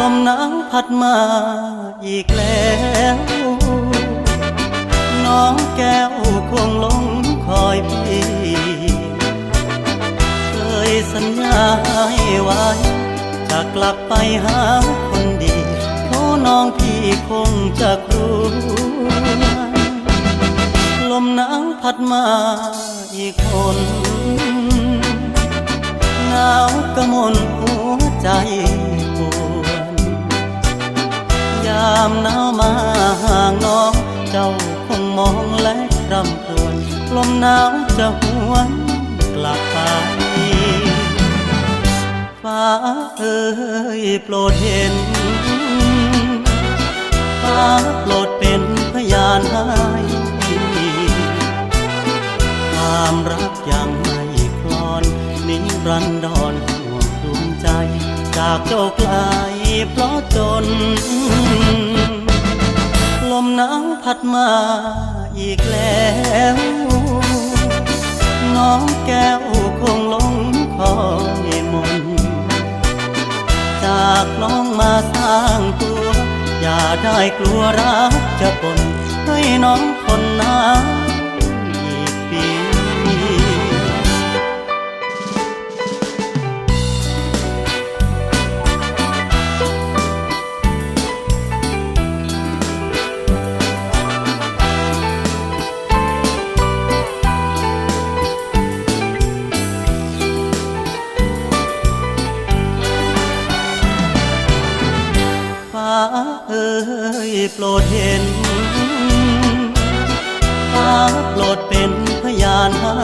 พัดมาอีกแล้ว น้องแก้วคงหลงคอยพี่ เคยสัญญาให้ไว้ จะกลับไปหาคนดีโทน้องพี่คงจะกลัวลมหนาวพัดมาอีกคนหนาวกระมนหัวใจ และร่ำครวญลมหนาวจะหวนกลับไปฟ้าเอ้ยโปรดเห็นฟ้าโปรดเป็นพยานให้ความรักยังไม่คลอนนิรันดรห่วงดวงใจ จากเจ้าไกลเพราะจน ลมหนาวพัดมา อีกแล้ว น้องแก้วคงหลงคอยมน จากน้องมาสร้างตัว อย่าได้กลัวรักจะปนให้น้องคนน้น ยโปรดเห็นฟ้าโปรดเป็นพยานให้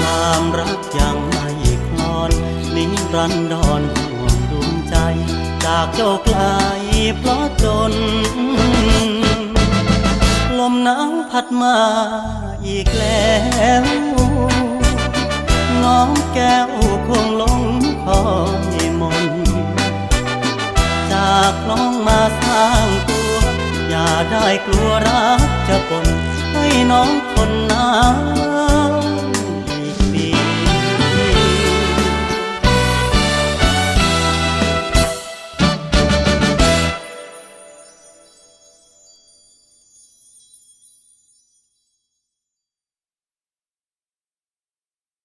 ความรักยังไม่คลอนนิรันดรห่วงดวงใจ จากเจ้าไกลเพราะจน ลมหนาวพัดมาอีกแล้วน้องแก้วคงลงคอ ได้กลัวรักจะปนให้น้องคนน้